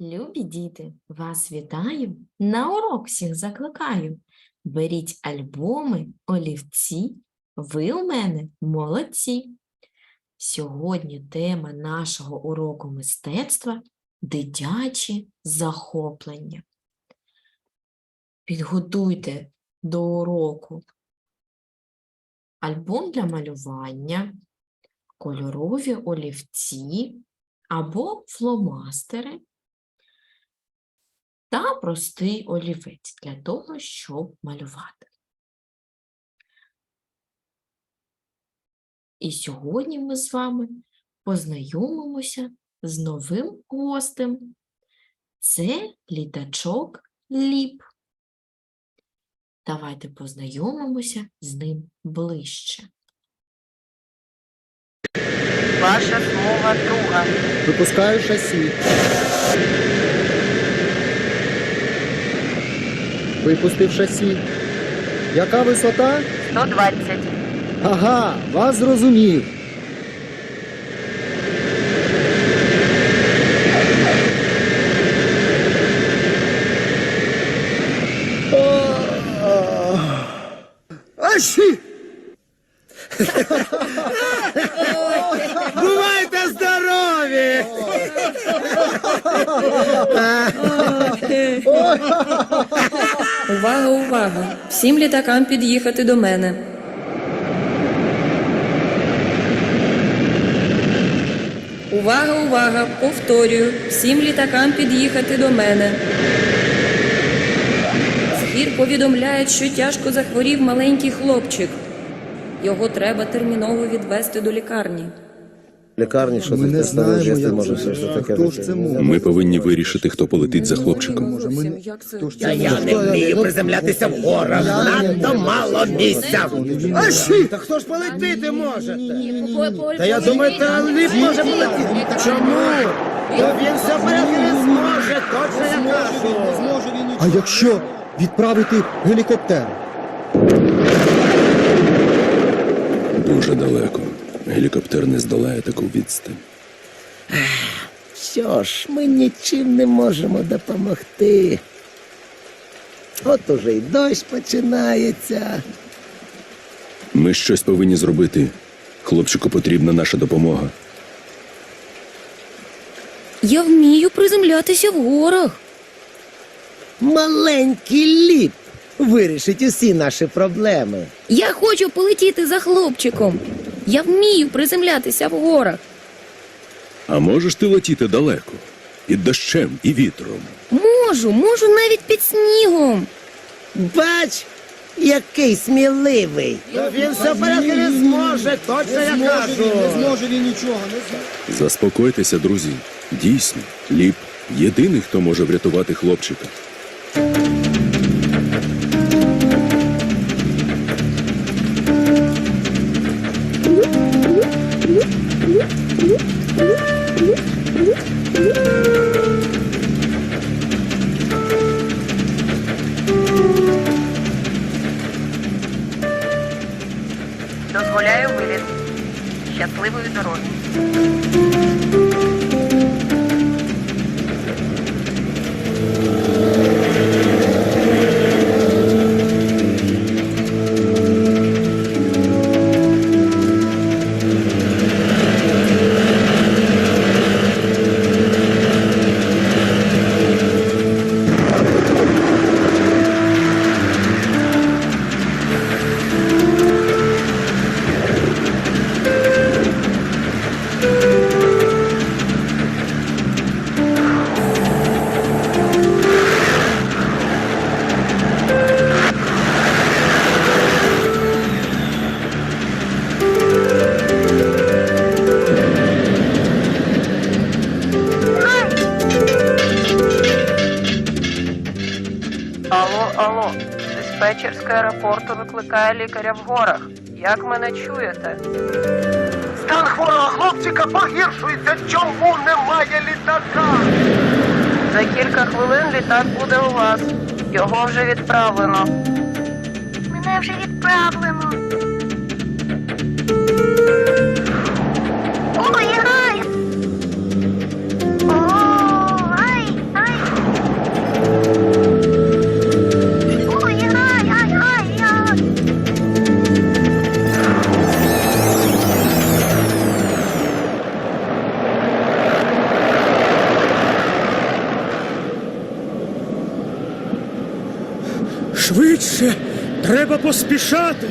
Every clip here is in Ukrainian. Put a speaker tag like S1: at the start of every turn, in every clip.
S1: Любі діти, вас вітаю, на урок всіх закликаю. Беріть альбоми, олівці, ви у мене молодці. Сьогодні тема нашого уроку мистецтва дитячі захоплення. Підготуйте до уроку альбом для малювання, кольорові олівці або фломастери та простий олівець для того, щоб малювати. І сьогодні ми з вами познайомимося з новим гостем. Це літачок Ліп. Давайте познайомимося з ним ближче.
S2: Ваша смуга друга.
S3: Випускаю шасі. Випустив шасі. Яка висота?
S2: 120.
S3: Ага, вас зрозумів.
S4: Бувайте здорові!
S5: Увага, увага! Всім літакам під'їхати до мене. Увага, увага! Повторюю, всім літакам під'їхати до мене. З гір повідомляють, що тяжко захворів маленький хлопчик. Його треба терміново відвести до лікарні.
S4: Лікарні, що
S3: Ми
S4: це
S3: не
S4: таке
S3: знаємо, як
S4: може все ж таке.
S3: хто ж це може?
S6: Ми повинні вирішити, хто полетить за хлопчиком.
S4: Та я не вмію приземлятися в горах, надто мало місця. Аші! Та хто ж полетити може? Та я думаю, та ліп може полетіти. Чому? Та він все не зможе, точно я кажу.
S3: А якщо відправити гелікоптер?
S6: Дуже далеко. Гелікоптер не здолає таку відстань.
S4: Що ж, ми нічим не можемо допомогти. От уже й дощ починається.
S6: Ми щось повинні зробити. Хлопчику потрібна наша допомога.
S5: Я вмію приземлятися в горах.
S4: Маленький ліп вирішить усі наші проблеми.
S5: Я хочу полетіти за хлопчиком. Я вмію приземлятися в горах.
S6: А можеш ти летіти далеко? Під дощем і вітром.
S5: Можу, можу навіть під снігом.
S4: Бач, який сміливий. Він все порядку не зможе, точно я кажу.
S3: зможе він нічого, не знає.
S6: Заспокойтеся, друзі. Дійсно, ліп єдиний, хто може врятувати хлопчика.
S2: Дозволяю виліт. Щасливої дороги. Аеропорту лікаря в горах. Як мене чуєте?
S4: Стан хворого хлопчика погіршується. Чому немає літака?
S2: За кілька хвилин літак буде у вас. Його вже відправлено.
S7: Мене вже відправлено.
S4: Поспішати!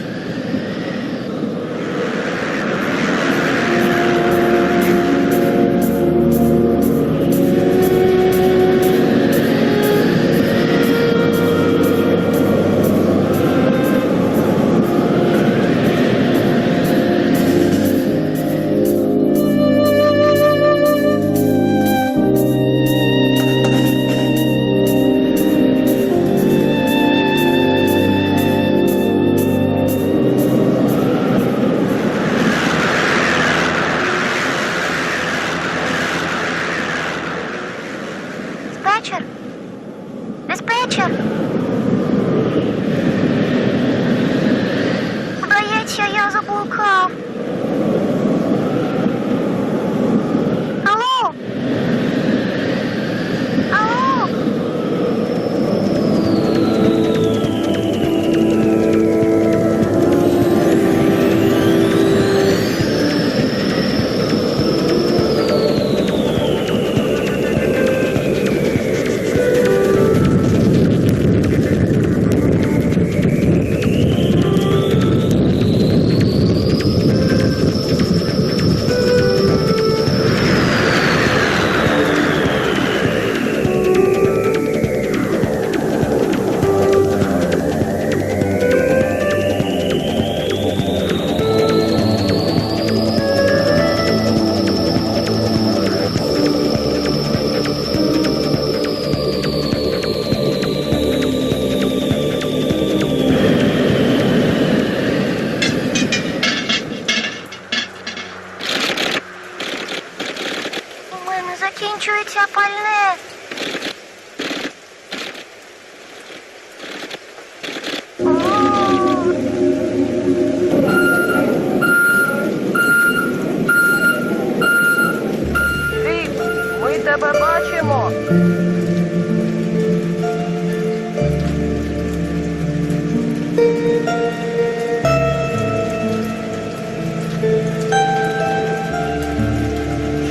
S2: Тебе бачимо.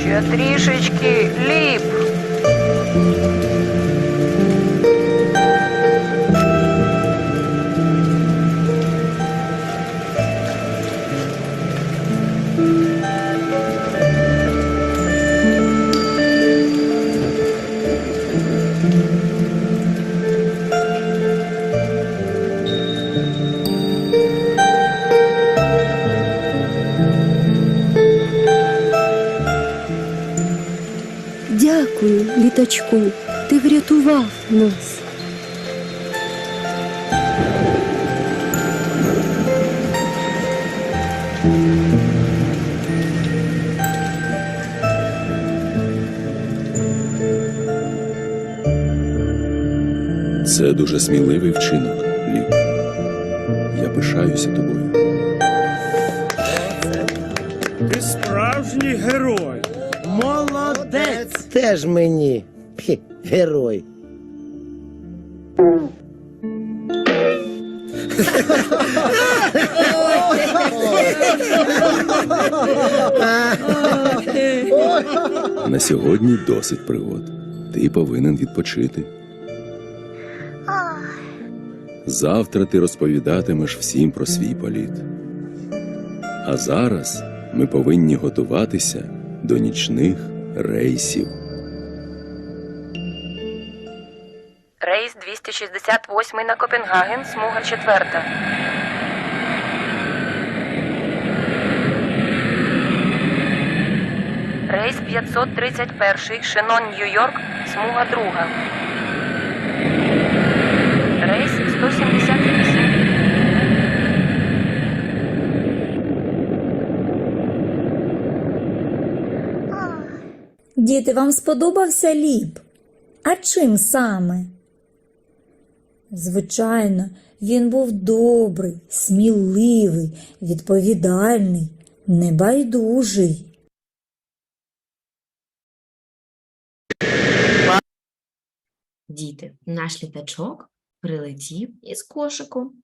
S2: Ще трішечки, ліп.
S8: Літачку, ти врятував нас.
S6: Це дуже сміливий вчинок, Ліп. Я пишаюся тобою.
S4: Ти справжній герой! Молодець! Теж мені. Герой.
S6: На сьогодні досить пригод. Ти повинен відпочити. Завтра ти розповідатимеш всім про свій політ. А зараз ми повинні готуватися до нічних рейсів.
S2: 268 на Копенгаген, смуга четверта. Рейс 531 Шенон Нью-Йорк, смуга друга. Рейс 178.
S9: Діти, вам сподобався ліп? А чим саме? Звичайно, він був добрий, сміливий, відповідальний, небайдужий.
S1: Діти, наш літачок прилетів із кошиком.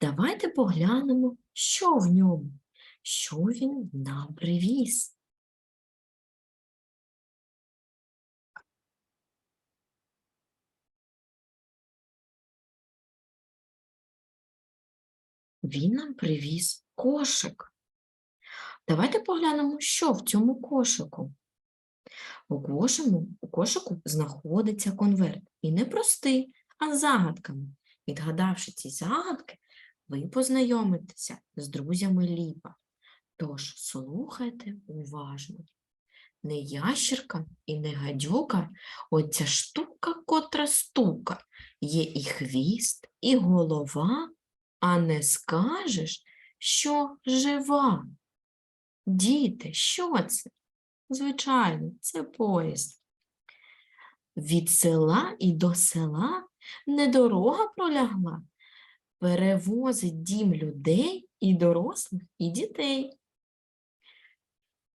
S1: Давайте поглянемо, що в ньому, що він нам привіз. Він нам привіз кошик. Давайте поглянемо, що в цьому кошику. У кошику, у кошику знаходиться конверт. І не простий, а з загадками. Відгадавши ці загадки, ви познайомитеся з друзями Ліпа. Тож слухайте уважно. Не ящерка і не гадюка, оця штука, котра стука. Є і хвіст, і голова, а не скажеш, що жива. Діти, що це? Звичайно, це поїзд. Від села і до села не дорога пролягла, перевозить дім людей і дорослих, і дітей.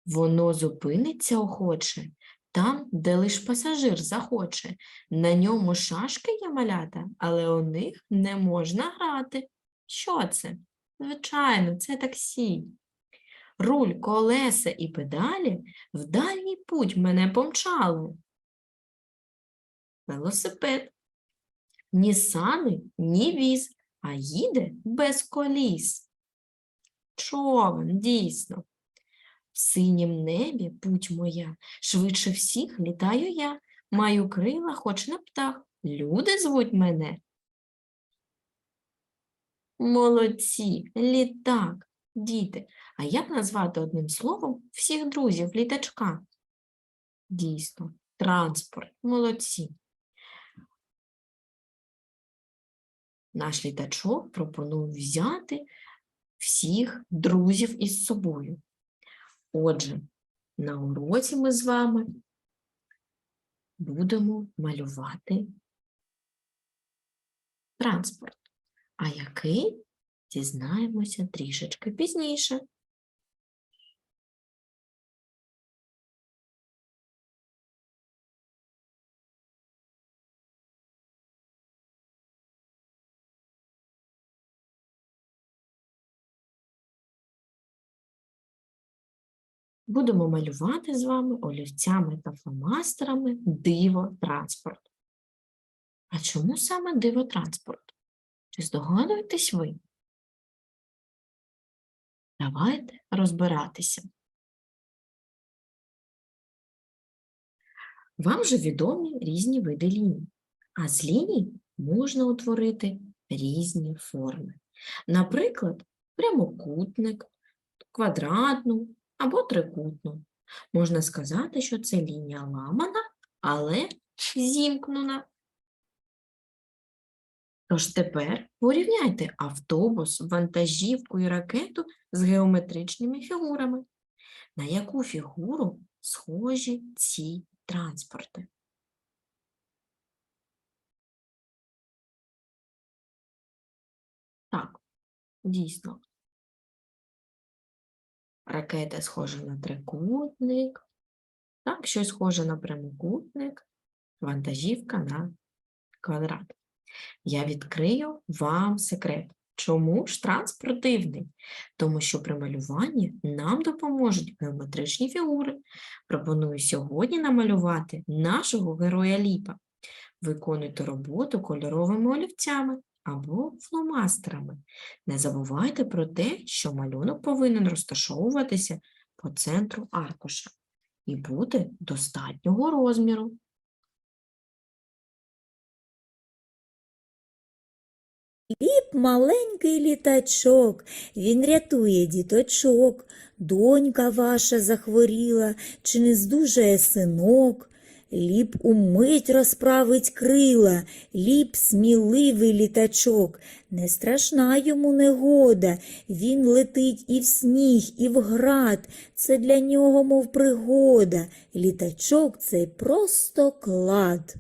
S1: Воно зупиниться охоче там, де лиш пасажир захоче. На ньому шашки є малята, але у них не можна грати. Що це? Звичайно, це таксі. Руль, колеса і педалі в дальній путь мене помчали. Велосипед. Ні сани, ні віз, а їде без коліс. Човен, дійсно. В синім небі путь моя, швидше всіх літаю я, маю крила, хоч на птах. Люди звуть мене. Молодці, літак, діти. А як назвати одним словом всіх друзів літачка? Дійсно, транспорт, молодці. Наш літачок пропонує взяти всіх друзів із собою. Отже, на уроці ми з вами будемо малювати транспорт. А який дізнаємося трішечки пізніше. Будемо малювати з вами олівцями та фломастерами диво транспорт. А чому саме диво транспорт? Чи здогадуєтесь ви? Давайте розбиратися. Вам же відомі різні види ліній, а з ліній можна утворити різні форми. Наприклад, прямокутник, квадратну або трикутну. Можна сказати, що це лінія ламана, але зімкнена. Тож тепер порівняйте автобус, вантажівку і ракету з геометричними фігурами. На яку фігуру схожі ці транспорти? Так, дійсно. Ракета схожа на трикутник, так, щось схоже на прямокутник, вантажівка на квадрат. Я відкрию вам секрет. Чому ж транспорт дивний? Тому що при малюванні нам допоможуть геометричні фігури. Пропоную сьогодні намалювати нашого героя Ліпа. Виконуйте роботу кольоровими олівцями або фломастерами. Не забувайте про те, що малюнок повинен розташовуватися по центру аркуша і бути достатнього розміру.
S9: Ліп маленький літачок, він рятує діточок. Донька ваша захворіла, чи не здужає синок. Ліп умить розправить крила, ліп сміливий літачок. Не страшна йому негода, він летить і в сніг, і в град. Це для нього, мов пригода. Літачок цей просто клад.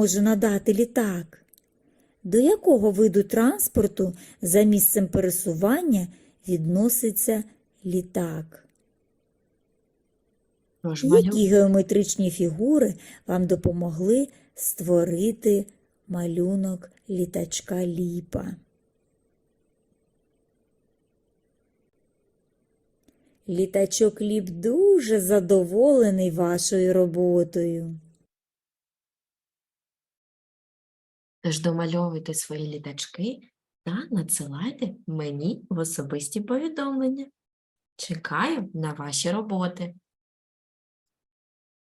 S9: Може надати літак? До якого виду транспорту за місцем пересування відноситься літак? Які геометричні фігури вам допомогли створити малюнок літачка ліпа? Літачок ліп дуже задоволений вашою роботою.
S1: Тож домальовуйте свої літачки та надсилайте мені в особисті повідомлення. Чекаю на ваші роботи.